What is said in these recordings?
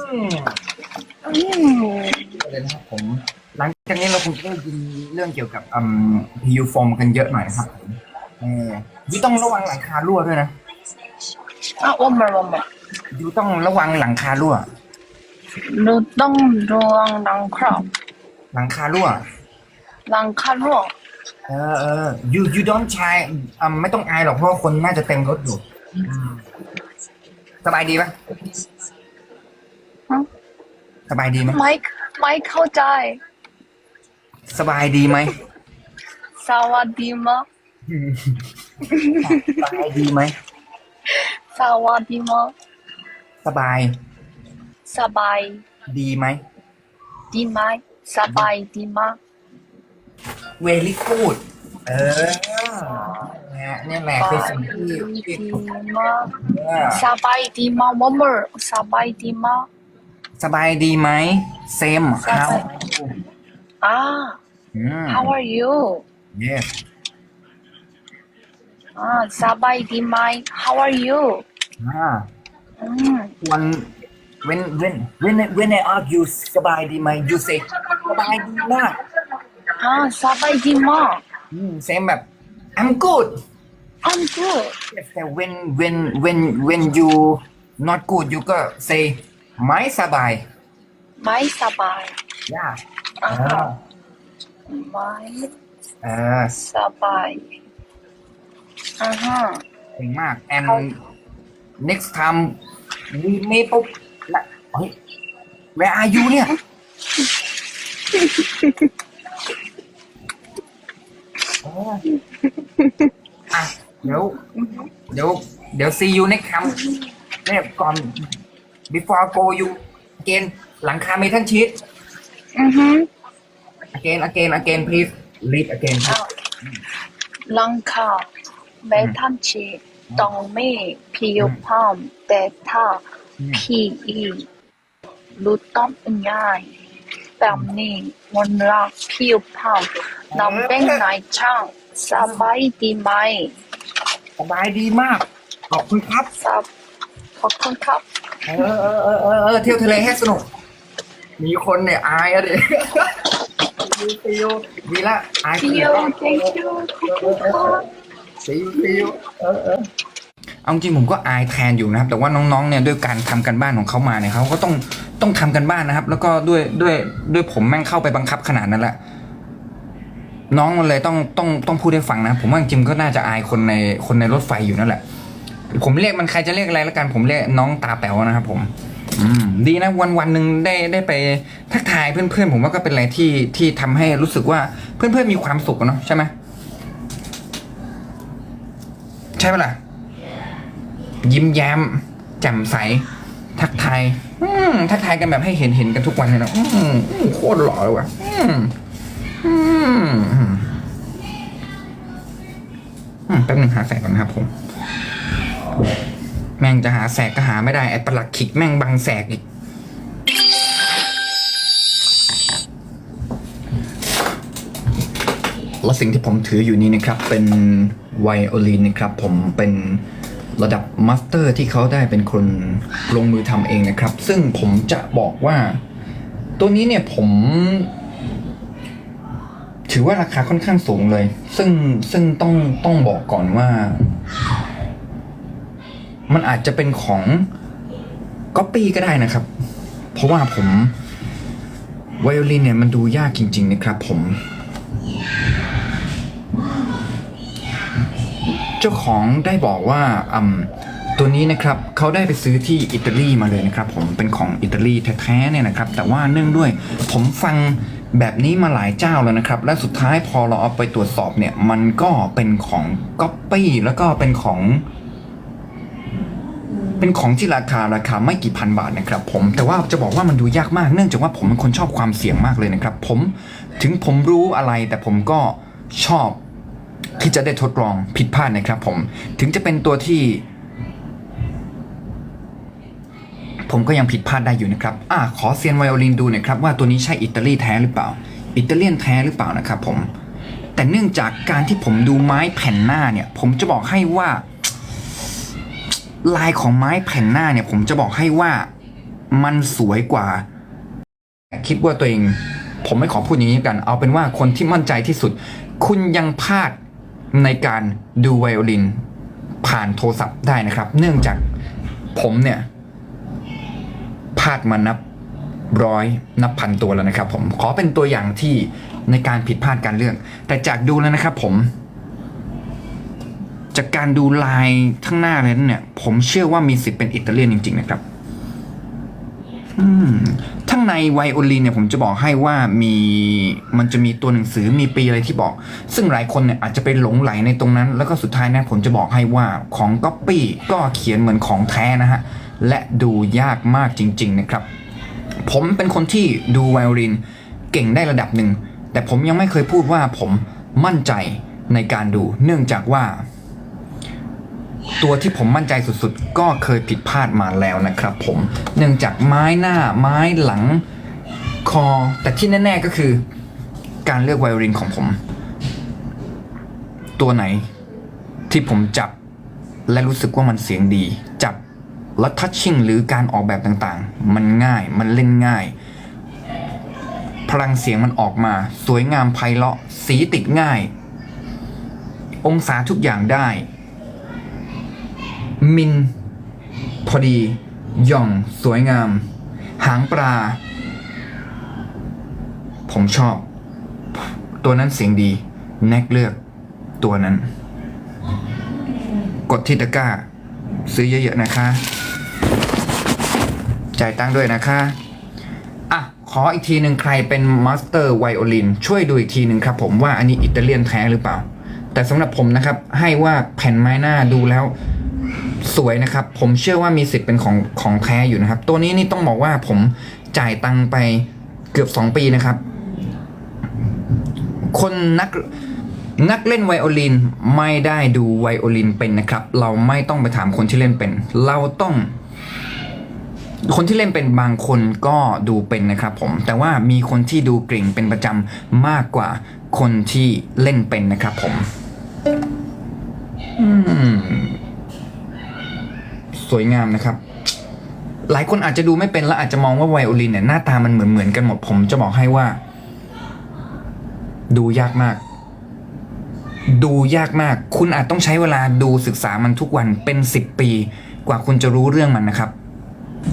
อืมเลยนะครับผม หลังจากนี้เราคงจะได้ยินเรื่องเกี่ยวกับอืม PU foam กันเยอะหน่อยนะครับผมเออยูต้องระวังหลังคารั่วด้วยนะอะ one more one more ยูต้องระวังหลังคารั่วหนูต้องระวังหลังครอบหลังคารั่ว หลังคารั่วเออเออ you you don't try อ่าไม่ต้องอายหรอกเพราะว่าคนน่าจะเต็มรถอยู่อืมสบายดีปะฮะ สบายดีไหมไม่ไม่เข้าใจ สบายดีไหมสวัสดีมะสบายดีไหมสวัสดีมะสบาย สบาย ดีไหมดีไหมสบายดีมะ very good เออเนี่ยเนี่ยแหละสคือบาสิ่ยงที่ดีที่มะเออสบายดีมะ one more สบายดีมะ สบายดีไหม same สบาย how อ่า อืม how are you yes อ่าสบายดีไหม how are you อ่าอืมวัน when when when when I ask you สบายดีไหม you say สบายดีมากอ่าสบายดีมะอืม same แบบ I'm good I'm good yes แต่ when when when when you not good you ก็ say ไม่สบาย ไม่สบาย yeah อ่าเออไม่เออสบายอ่าฮะ เก่งมาก and เขา next time we may ปุ๊บละเฮ้ย where are you เนี่ย เอออะเดี๋ยว เดี๋ยว เดี๋ยว see you next time เนี่ยก่อน before go you again หลังคาเมทัลชีตอือฮึ again again again please read again อ่าหลังคาเมทัลชีตต้องมีผิวพรรณแต่ถ้าอืมพีอีรู้ต้องง่ายแบบนี้มันรักผิวพรรณน้ำเป็นนายช่างสบายดีไหม สบายดีมาก ขอบคุณครับสบ ขอบคุณครับ เออเออเออเออเออเที่ยวทะเลให้สนุก มีคนเนี่ยอายอะดิซิววดีละอายคน See อื่น you thank you ขอบคุณครับซิวซิวเออเออเอาจริงผมก็อายแทนอยู่นะครับ แต่ว่าน้องๆเนี่ยด้วยการทำกันบ้านของเขามาเนี่ยเขาก็ต้องต้องทำกันบ้านนะครับ แล้วก็ด้วยด้วยด้วยผมแม่งเข้าไปบังคับขนาดนั้นแหละ น้องมันเลยต้องต้องต้องพูดให้ฟังนะ ผมว่าจริงๆก็น่าจะอายคนในคนในรถไฟอยู่นั่นแหละ ผมเรียกมันใครจะเรียกอะไรแล้วกันผมเรียกน้องตาแป๋วนะครับผมดีนะวันวันหนึ่งได้ได้ไปทักทายเพื่อนๆ ผมว่าก็เป็นอะไรที่ที่ทำให้รู้สึกว่าเพื่อนๆมีความสุขเนาะใช่ไหมใช่ปะล่ะยิ้มแย้มแจ่มใส ทักทายทักทายกันแบบให้เห็นเห็นกันทุกวันเลยนะโคตรหล่อเลยว่ะแป๊บหนึ่งหาแสงก่อนนะครับผม แม่งจะหาแสกก็หาไม่ได้ไอ้ประหลัดขิกแม่งบังแสกอีกและสิ่งที่ผมถืออยู่นี้นะครับ เป็นไวโอลินนะครับผมเป็นระดับมาสเตอร์ที่เขาได้เป็นคนลงมือทำเองนะครับ ซึ่งผมจะบอกว่า ตัวนี้เนี่ยผม ถือว่าราคาค่อนข้างสูงเลย ซึ่งซึ่งต้องต้องบอกก่อนว่า มันอาจจะเป็นของก๊อปปี้ก็ได้นะครับ เพราะว่าผมไวโอลินเนี่ยมันดูยากจริง ๆ นะครับผม เจ้าของได้บอกว่าอืมตัวนี้นะครับเขาได้ไปซื้อที่อิตาลีมาเลยนะครับ ผมเป็นของอิตาลีแท้ๆเนี่ยนะครับ แต่ว่าเนื่องด้วยผมฟังแบบนี้มาหลายเจ้าแล้วนะครับ และสุดท้ายพอเราเอาไปตรวจสอบเนี่ย มันก็เป็นของก๊อปปี้แล้วก็เป็นของ เป็นของที่ราคาราคาไม่กี่พันบาทนะครับผมแต่ว่าจะบอกว่ามันดูยากมากเนื่องจากว่าผมเป็นคนชอบความเสี่ยงมากเลยนะครับ ผมถึงผมรู้อะไรแต่ผมก็ชอบที่จะได้ทดลองผิดพลาดนะครับ ผมถึงจะเป็นตัวที่ ผมก็ยังผิดพลาดได้อยู่นะครับอ่าขอเซียนไวโอลินดูหน่อยครับว่าตัวนี้ใช่อิตาลีแท้หรือเปล่า อิตาเลียนแท้หรือเปล่านะครับผมแต่เนื่องจากการที่ผมดูไม้แผ่นหน้าเนี่ย ผมจะบอกให้ว่า ลายของไม้แผ่นหน้าเนี่ย ผมจะบอกให้ว่ามันสวยกว่า คิดว่าตัวเอง ผมไม่ขอพูดอย่างนี้กัน เอาเป็นว่าคนที่มั่นใจที่สุด คุณยังพลาดในการดูไวโอลิน ผ่านโทรศัพท์ได้นะครับ เนื่องจากผมเนี่ยพลาดมานับร้อยนับพันตัวแล้วนะครับ ผมขอเป็นตัวอย่างที่ในการผิดพลาดการเลือก แต่จากดูแล้วนะครับผม จากการดูลายข้างหน้าเลยเนี่ย ผมเชื่อว่ามีสิทธิ์เป็นอิตาเลียนจริง ๆ นะครับทั้งในไวโอลินเนี่ยผมจะบอกให้ว่ามีมันจะมีตัวหนังสือมีปีอะไรที่บอก ซึ่งหลายคนเนี่ยอาจจะไปหลงไหลในตรงนั้น แล้วก็สุดท้ายนะผมจะบอกให้ว่าของก๊อปปี้ก็เขียนเหมือนของแท้นะฮะ และดูยากมากจริง ๆ นะครับ ผมเป็นคนที่ดูไวโอลินเก่งได้ระดับหนึ่ง แต่ผมยังไม่เคยพูดว่าผมมั่นใจในการดู เนื่องจากว่า ตัวที่ผมมั่นใจสุดๆ ก็เคยผิดพลาดมาแล้วนะครับผม เนื่องจากไม้หน้าไม้หลังคอ แต่ที่แน่ๆก็คือ การเลือกไวโอลินของผม ตัวไหนที่ผมจับและรู้สึกว่ามันเสียงดี จับแล้วทัชชิ่งหรือการออกแบบต่างๆ มันง่ายมันเล่นง่าย พลังเสียงมันออกมา สวยงามไพเราะสีติดง่าย องศาทุกอย่างได้ มิน พอดี หย่อง สวยงาม หางปลา ผมชอบ ตัวนั้นเสียงดี แน็กเลือก ตัวนั้น กดที่ตะกร้า ซื้อเยอะๆนะคะ จ่ายตังค์ด้วยนะคะอะ ขออีกทีหนึ่งใครเป็นมาสเตอร์ไวโอลิน ช่วยดูอีกทีหนึ่งครับผมว่าอันนี้อิตาเลียนแท้หรือเปล่า แต่สำหรับผมนะครับ ให้ว่าแผ่นไม้หน้าดูแล้ว สวยนะครับ ผมเชื่อว่ามีสิทธิ์เป็นของของแท้อยู่นะครับ ตัวนี้นี่ต้องบอกว่าผมจ่ายตังไปเกือบ 2 ปีนะครับ คนนักนักเล่นไวโอลินไม่ได้ดูไวโอลินเป็นนะครับ เราไม่ต้องไปถามคนที่เล่นเป็น เราต้อง คนที่เล่นเป็นบางคนก็ดูเป็นนะครับผม แต่ว่ามีคนที่ดูเก่งเป็นประจำมากกว่าคนที่เล่นเป็นนะครับผม อืม สวยงามนะครับ หลายคนอาจจะดูไม่เป็นแล้วอาจจะมองว่าไวโอลินเนี่ยหน้าตามันเหมือนเหมือนๆกันหมดผมจะบอกให้ว่า ดูยากมาก ดูยากมาก คุณอาจต้องใช้เวลาดูศึกษามันทุกวันเป็นสิบปี กว่าคุณจะรู้เรื่องมันนะครับ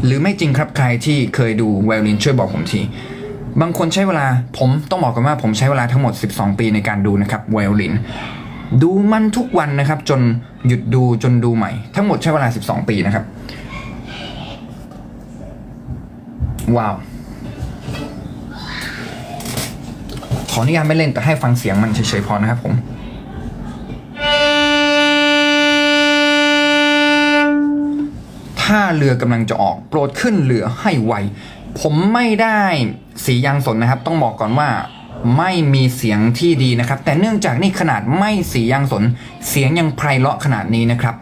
หรือไม่จริงครับใครที่เคยดูไวโอลินช่วยบอกผมทีบางคนใช้เวลาผมต้องบอกกันว่าผมใช้เวลาทั้งหมด 12 ปีในการดูนะครับไวโอลิน ดูมันทุกวันนะครับ จนหยุดดูจนดูใหม่ ทั้งหมดใช้เวลา 12 ปีนะครับ ว้าว ขออนุญาตไม่เล่นแต่ให้ฟังเสียงมันเฉยๆพอนะครับผมถ้าเรือกำลังจะออกโปรดขึ้นเรือให้ไวผมไม่ได้สียางสนนะครับ ต้องบอกก่อนว่า ไม่มีเสียงที่ดีนะครับ แต่เนื่องจากนี่ขนาดไม่สียางสน เสียงยังไพเราะขนาดนี้นะครับ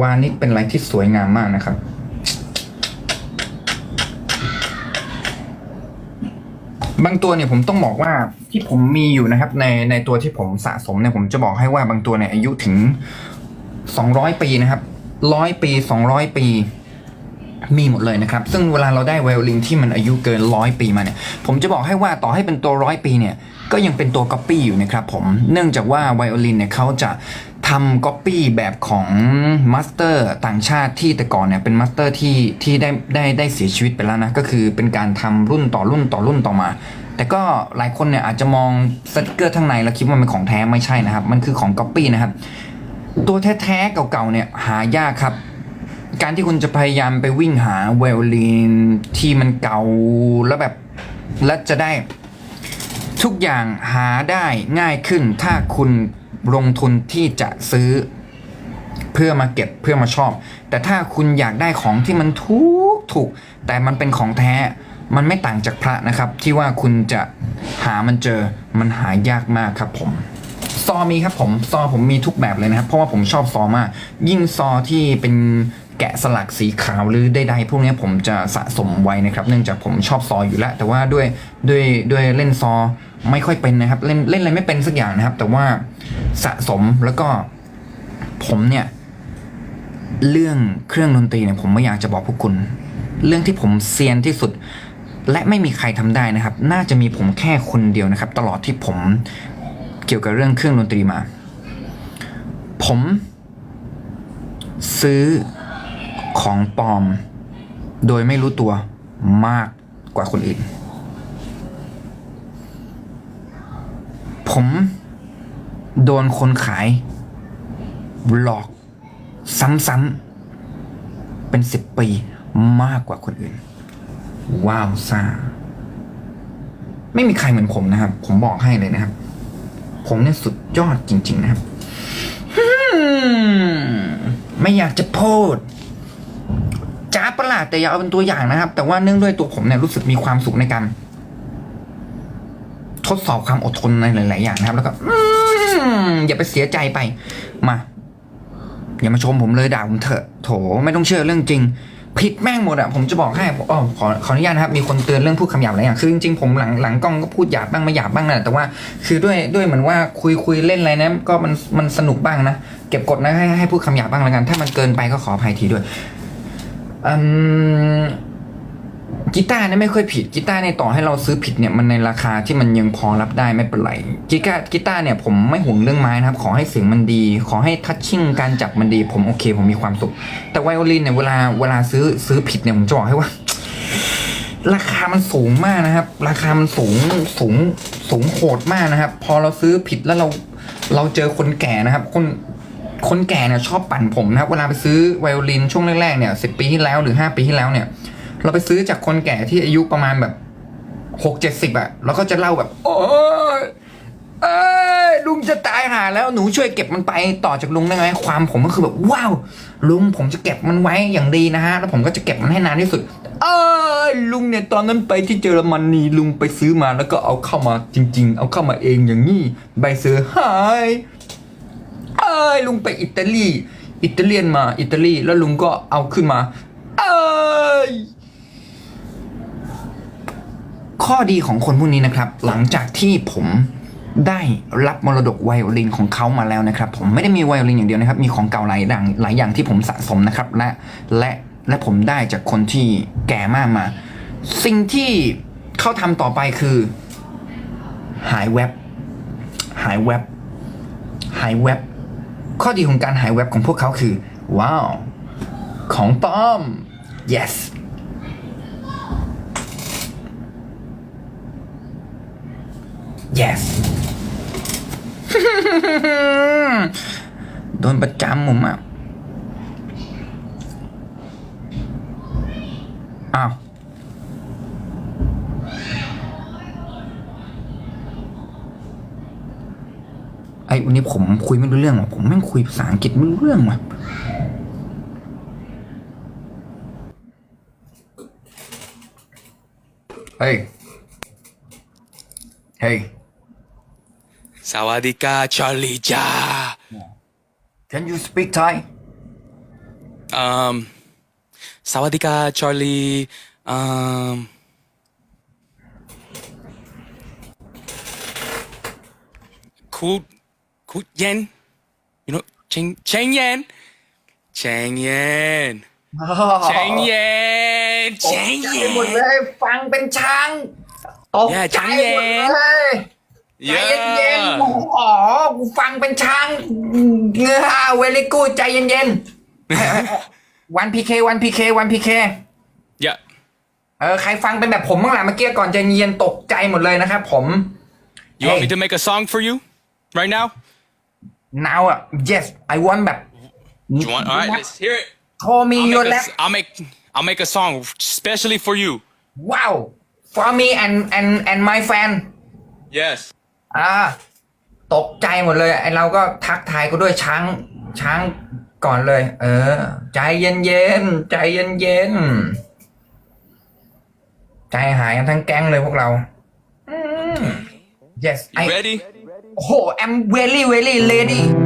วานิชเป็นอะไรที่สวยงามมากนะครับ บางตัวเนี่ยผมต้องบอกว่าที่ผมมีอยู่นะครับ ในในตัวที่ผมสะสมเนี่ยผมจะบอกให้ว่าบางตัวเนี่ยอายุถึง 200 ปีนะครับร้อยปี 200 ปี มีหมดเลยนะครับ ซึ่งเวลาเราได้ไวโอลินที่มันอายุเกินร้อยปีมาเนี่ย ผมจะบอกให้ว่าต่อให้เป็นตัวร้อยปีเนี่ย ก็ยังเป็นตัวก๊อปปี้อยู่นะครับผม เนื่องจากว่าไวโอลินเนี่ยเขาจะทำก๊อปปี้แบบของมาสเตอร์ต่างชาติที่แต่ก่อนเนี่ยเป็นมาสเตอร์ที่ที่ได้ได้ได้เสียชีวิตไปแล้วนะ ก็คือเป็นการทำรุ่นต่อรุ่นต่อรุ่นต่อมา แต่ก็หลายคนเนี่ยอาจจะมองสติกเกอร์ข้างในแล้วคิดว่ามันของแท้ไม่ใช่นะครับ มันคือของก๊อปปี้นะครับ ตัวแท้ๆเก่าๆเนี่ยหายากครับ การที่คุณจะพยายามไปวิ่งหาไวโอลินที่มันเก่าแล้วแบบแล้วจะได้ทุกอย่างหาได้ง่ายขึ้น ถ้าคุณลงทุนที่จะซื้อเพื่อมาเก็บเพื่อมาชอบ แต่ถ้าคุณอยากได้ของที่มันถูกถูก แต่มันเป็นของแท้มันไม่ต่างจากพระนะครับ ที่ว่าคุณจะหามันเจอมันหายากมากครับผม ซอมีครับผม ซอผมมีทุกแบบเลยนะครับ เพราะว่าผมชอบซอมาก ยิ่งซอที่เป็น แกะสลักสีขาวหรือใดๆพวกนี้ผมจะสะสมไว้นะครับ เนื่องจากผมชอบซออยู่แล้ว แต่ว่าด้วยด้วยด้วยเล่นซอไม่ค่อยเป็นนะครับ เล่นเล่นอะไรไม่เป็นสักอย่างนะครับ แต่ว่าสะสมแล้วก็ผมเนี่ยเรื่องเครื่องดนตรีเนี่ยผมไม่อยากจะบอกพวกคุณ เรื่องที่ผมเซียนที่สุด และไม่มีใครทำได้นะครับ น่าจะมีผมแค่คนเดียวนะครับ ตลอดที่ผมเกี่ยวกับเรื่องเครื่องดนตรีมา ผมซื้อ ของปลอม โดยไม่รู้ตัวมากกว่าคนอื่น ผมโดนคนขาย หลอกซ้ำๆเป็นสิบปีมากกว่าคนอื่น ว้าวซ่า ไม่มีใครเหมือนผมนะครับ ผมบอกให้เลยนะครับ ผมเนี่ยสุดยอดจริง ๆ นะครับ ไม่อยากจะพูด ลาดแต่อย่าเอาเป็นตัวอย่างนะครับ แต่ว่าเนื่องด้วยตัวผมเนี่ยรู้สึกมีความสุขในการทดสอบความอดทนในหลาย ๆ อย่างนะครับ แล้วก็อย่าไปเสียใจไป มาอย่ามาชมผมเลยด่าผมเถอะโถไม่ต้องเชื่อเรื่องจริง ผิดแม่งหมดอะผมจะบอกให้อ๋อขอขออนุญาตนะครับ มีคนเตือนเรื่องพูดคำหยาบหลายอย่างคือจริง ๆ ผมหลังหลังกล้องก็พูดหยาบบ้างไม่หยาบบ้างนะแต่ว่าคือด้วยด้วยเหมือนว่าคุยคุยเล่นอะไรนะก็มันมันสนุกบ้างนะเก็บกดนะให้ให้พูดคำหยาบบ้างแล้วกัน ถ้ามันเกินไปก็ขออภัยทีด้วย อืมกีตาร์เนี่ยไม่ค่อยผิดกีตาร์เนี่ยต่อให้เราซื้อผิดเนี่ยมันในราคาที่มันยังพอรับได้ไม่เป็นไรกีตาร์กีตาร์เนี่ยผมไม่ห่วงเรื่องไม้นะครับ ขอให้เสียงมันดี ขอให้ทัชชิ่งการจับมันดี ผมโอเค ผมมีความสุข แต่ไวโอลินเนี่ยเวลาเวลาซื้อซื้อผิดเนี่ยผมจะบอกให้ว่า ราคามันสูงมากนะครับ ราคามันสูงสูงสูงโหดมากนะครับ พอเราซื้อผิดแล้วเราเราเจอคนแก่นะครับ คน คนแก่เนี่ยชอบปั่นผมนะครับเวลาไปซื้อไวโอลินช่วงแรกๆเนี่ยสิปีที่แล้วหรือห้าปีที่แล้วเนี่ย เราไปซื้อจากคนแก่ที่อายุประมาณแบบหกเจ็ดสิบอะแล้วก็จะเล่าแบบ โอ้ยเอ้ยลุงจะตายหาแล้วหนูช่วยเก็บมันไปต่อจากลุงได้ไหมความผมก็คือแบบว้าวลุงผมจะเก็บมันไว้อย่างดีนะฮะแล้วผมก็จะเก็บมันให้นานที่สุด เอ้ยลุงเนี่ยตอนนั้นไปที่เยอรมนีลุงไปซื้อมาแล้วก็เอาเข้ามาจริง ๆ เอาเข้ามาเองอย่างนี้ใบเซอร์หาย ยลุงไปอิตาลี อิตาเลียนมาอิตาลีแล้วลุงก็เอาขึ้นมา เอ้ยข้อดีของคนพวกนี้นะครับ หลังจากที่ผมได้รับมรดกไวโอลินของเขามาแล้วนะครับ ผมไม่ได้มีไวโอลินอย่างเดียวนะครับ มีของเก่าหลายอย่างหลายอย่างที่ผมสะสมนะครับ และและและผมได้จากคนที่แก่มากมา สิ่งที่เขาทำต่อไปคือ หายเว็บ หายเว็บ หายเว็บ ข้อดีของการหายเว็บของพวกเขาคือ ว้าว ของปลอม yes yes โดนประจำผมอะ อ้าว วันนี้ผมคุยไม่รู้เรื่องว่ะผมแม่งคุยภาษาอังกฤษไม่รู้เรื่องว่ะเฮ้ย เฮ้ย Sawadika Charlie Ja. can you speak Thai Um, Sawadika Charlie. Um, Ku Ku Yen. You know Cheng Cheng Yen. Cheng Yen. Cheng Yen. Cheng ใจหมดเล Yen. ยฟังเป็นช้างตกอย่าใจช้างหเย็มดนเลยใจเย็นๆโอ้โหกูฟังเป็นช้างเงือเวลิกูใจเย็นๆวันพีเควันพีเควันพีเค Yeah. เออใครฟังเป็นแบบผมบ้างล่ะเมื่อกี้ก่อนใจเย็นตกใจหมดเลยนะครับผม You want me Hey. to make a song for you right now? Now อะ yes I want แบบ You want? All right, let's hear it. โทรมี I'll โย make, แล a, I'll make I'll make a song specially for you. ว้าว for me and and and my fan Yes. อ่าตกใจหมดเลยไอเราก็ทักทายก็ด้วยช้างช้างก่อนเลย เออ ใจเย็นเย็นๆใจเย็นเย็นๆใจหายกันทั้งแก๊งเลยพวกเราอืม yes You I ready? โอ้โห I'm very very ready